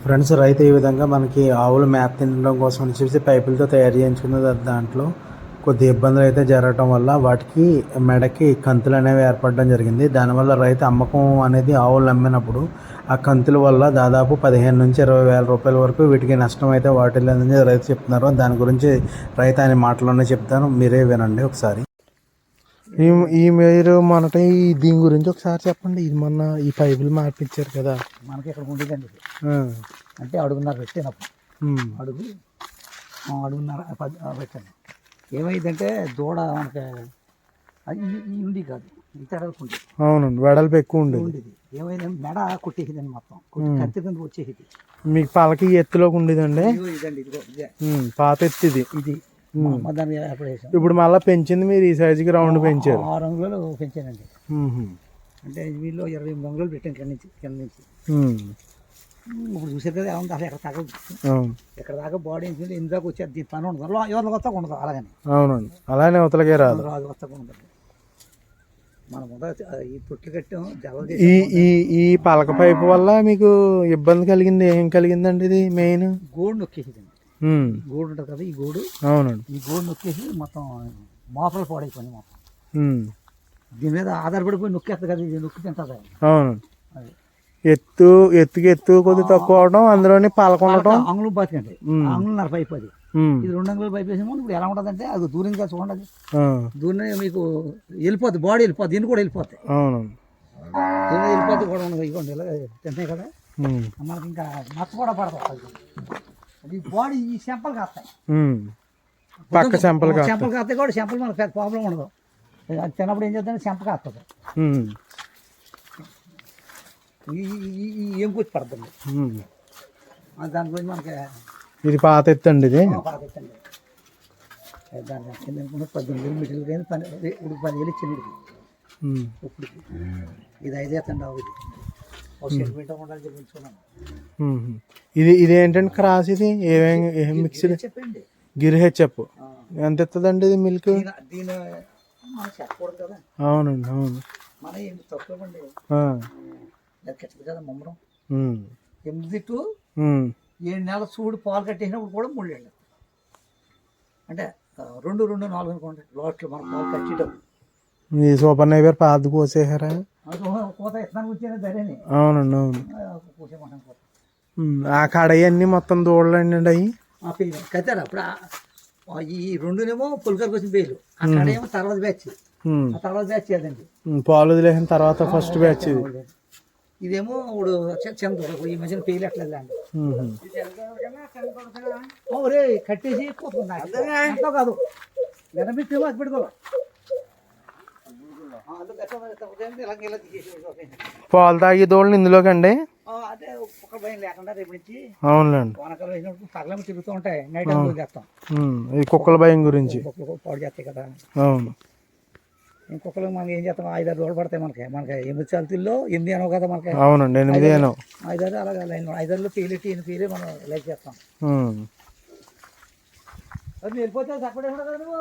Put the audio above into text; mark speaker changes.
Speaker 1: Friends రైతు ఈ విధంగా మనకి ఆవులు మేత తినడం కోసం అని చెప్పేసి పైపులతో తయారు చేయించుకున్న దాంట్లో. కొద్ది ఇబ్బందులు అయితే జరగటం వల్ల వాటికి మెడకి కంతులు అనేవి ఏర్పడడం జరిగింది. దానివల్ల రైతు అమ్మకం అనేది ఆవులు అమ్మినప్పుడు ఆ కంతుల వల్ల దాదాపు పదిహేను నుంచి ఇరవై వేల రూపాయల వరకు వీటికి నష్టం అయితే వాటిల్లేదని రైతు చెప్తున్నారు. దాని గురించి రైతు ఆయన మాటలోనే చెప్తాను. మీరే వినండి ఒకసారి. ఈ ఈ మీరు మొన్నట ఈ దీని గురించి ఒకసారి చెప్పండి. ఇది మొన్న ఈ పైపులు మార్పించారు కదా.
Speaker 2: మనకి ఇక్కడ ఉండేదండి అంటే అడుగున్నర పెట్టినప్పుడు అడుగు. అడుగున్నర పెట్టాను. ఏమైందంటే దూడ మనకి అది ఈ- ఈ ఉంది కాదు. ఈ తడవకుంది
Speaker 1: అవునండి వెడల్పు ఎక్కువ ఉండేది.
Speaker 2: ఉండేది. ఏమైందంటే మెడ కొట్టేసిందండి మొత్తం. కొట్టి కత్తి కింద వచ్చేసింది.
Speaker 1: మీకు పలకి ఎత్తులోకి ఉండేదండి?
Speaker 2: ఇదండి ఇదిగో
Speaker 1: పాత ఎత్తు ఇది.
Speaker 2: దాన్ని
Speaker 1: ఇప్పుడు మళ్ళీ పెంచింది మీరు ఈ సైజుకి రౌండ్ పెంచారు.
Speaker 2: ఆరు అంగుళాలు పెంచానండి. అంటే వీళ్ళు ఇరవై ఎనిమిది అంగుళాలు పెట్టాను కింద నుంచి కింద నుంచి. ఇప్పుడు చూసారు కదా ఏముంది? అసలు ఎక్కడ తగ్గదు ఎక్కడ దాకా బాడీ నుంచి ఇందాక వచ్చేది దీని పని ఉండదు. ఎవరి కొత్త ఉండదు అలాగని.
Speaker 1: అవునండి. అలానే అవతలకే రాదు.
Speaker 2: రాదు కొత్త ఉండదు. మనం ఈ తొట్లు కట్టాం
Speaker 1: ఈ ఈ ఈ పలక పైపు వల్ల మీకు ఇబ్బంది కలిగింది ఏం కలిగిందండి ఇది మెయిన్?
Speaker 2: గోడు నొక్కేసిందండి.
Speaker 1: ఉమ్,
Speaker 2: గోడు ఉంటుంది కదా ఈ గోడు.
Speaker 1: అవునండి.
Speaker 2: ఈ గోడు నొక్కేసి మొత్తం మోపలు పాడైపోయింది మొత్తం. దీని మీద ఆధారపడిపోయి నొక్కేస్తుంది కదా ఇది నొక్కి తింటుంది
Speaker 1: అవునండి
Speaker 2: అది.
Speaker 1: ఎత్తు ఎత్తుకి ఎత్తు కొద్ది తక్కువ అవడం అందులోని పలక ఉండటం.
Speaker 2: ఆంగ్లం బతికండి ఆంగ్లంన్నర పైపు అది ఇది రెండు అంగుళాలు పైపు వేసేమో ఇప్పుడు ఎలా ఉంటుందంటే అది దూరంగా చూడండి. అది
Speaker 1: ఆ,
Speaker 2: దూరం మీకు వెళ్ళిపోద్ది బాడీ వెళ్ళిపోద్ది దీన్ని కూడా వెళ్ళిపోతాయి
Speaker 1: అవునండి
Speaker 2: దీని వెళ్ళిపోతే కూడా ఉండదు ఇవ్వండి ఇలా తింటాయి కదా. మనకి ఇంకా మచ్చ కూడా పడతాయి ఈ బాడీ ఈ చెంపలు కాస్తాయి.
Speaker 1: పక్క చెంపలు
Speaker 2: చెంపలు కాస్తాయి. కూడా చెంపలు మనకు పెద్ద ప్రాబ్లం ఉండదు. అది తిన్నప్పుడు ఏం చేద్దాం చెంప కాస్తుంది ఏం కూర్చి పడుతుంది. దాని గురించి మనకి
Speaker 1: ఇది పాత ఎత్తు అండి ఇది?
Speaker 2: పాకెట్టండి దాని కింద పద్దెనిమిది వేలు మీటర్లు కానీ పని ఇప్పుడు పది వేలు ఇచ్చింది ఇప్పుడు ఇది ఐదు ఎత్తండి ఇది
Speaker 1: ఇది ఇది ఏంటంటే క్రాస్ ఇది? ఏమేం ఏం మిక్స్డ్ గిరి హెచ్ఎప్ ఎంత ఇస్తుందండి ఇది మిల్క్ అవునండి అవును.
Speaker 2: ఎనిమిది టు ఏడు నెలల చూడు పాలు కట్టేసినప్పుడు కూడా మూడు ఏళ్ళు అంటే రెండు రెండు నాలుగు అనుకోండి. లోట్లు మనం పాలు కట్టేటప్పుడు.
Speaker 1: సూపర్ నైబర్ పాత కోసేసారా
Speaker 2: కోత వచ్చేది ధరని
Speaker 1: అవునండి అవును.
Speaker 2: కోసేమంటాను కోత
Speaker 1: ఆ కడాయి అన్ని మొత్తం దూడలండి అవి
Speaker 2: ఆ కట్టారు అప్పుడు ఆ- ఆ ఈ రెండునేమో పులికరికి వచ్చిన పేర్లు. ఏమో తర్వాత బ్యాచ్. ఆ తర్వాత బ్యాచ్
Speaker 1: ఉమ్, పాలు వదిలేసిన తర్వాత ఫస్ట్ బ్యాచ్ ఇది.
Speaker 2: ఇదేమో ఇప్పుడు చి- చంద్రుడు ఇప్పుడు ఈ మధ్యన పేర్లు ఎట్లా అండి. ఒరే కట్టేసి పోతున్నా కాదు. వెనక్కి ఫేమస్ పెట్టుకో ఆ, అందుకు ఎట్లా ఉదయం ఇలా ఇలా తీసేసి పెట్టుకో.
Speaker 1: పాలు తాగే దూడలు ఇందులోకి అండి అవునులేండి ఈ కుక్కల భయం గురించి
Speaker 2: పాడు చేస్తాయి కదా
Speaker 1: అవును
Speaker 2: ఇంకొకరు మనం ఏం చేస్తాం ఐదారు రోజులు పడతాయి మనకి మనకి ఎనిమిది చాలతీల్లో ఎనిమిది అనవు కదా మనకి
Speaker 1: అవునండి ఎనిమిది ఏనో
Speaker 2: ఐదారు అలాగే లైన్ ఐదారులో పేలిటి ఎనిమిది పేలే మనం లైక్ చేస్తాం. అది వెళ్ళిపోతే ఉండదు కదా నువ్వు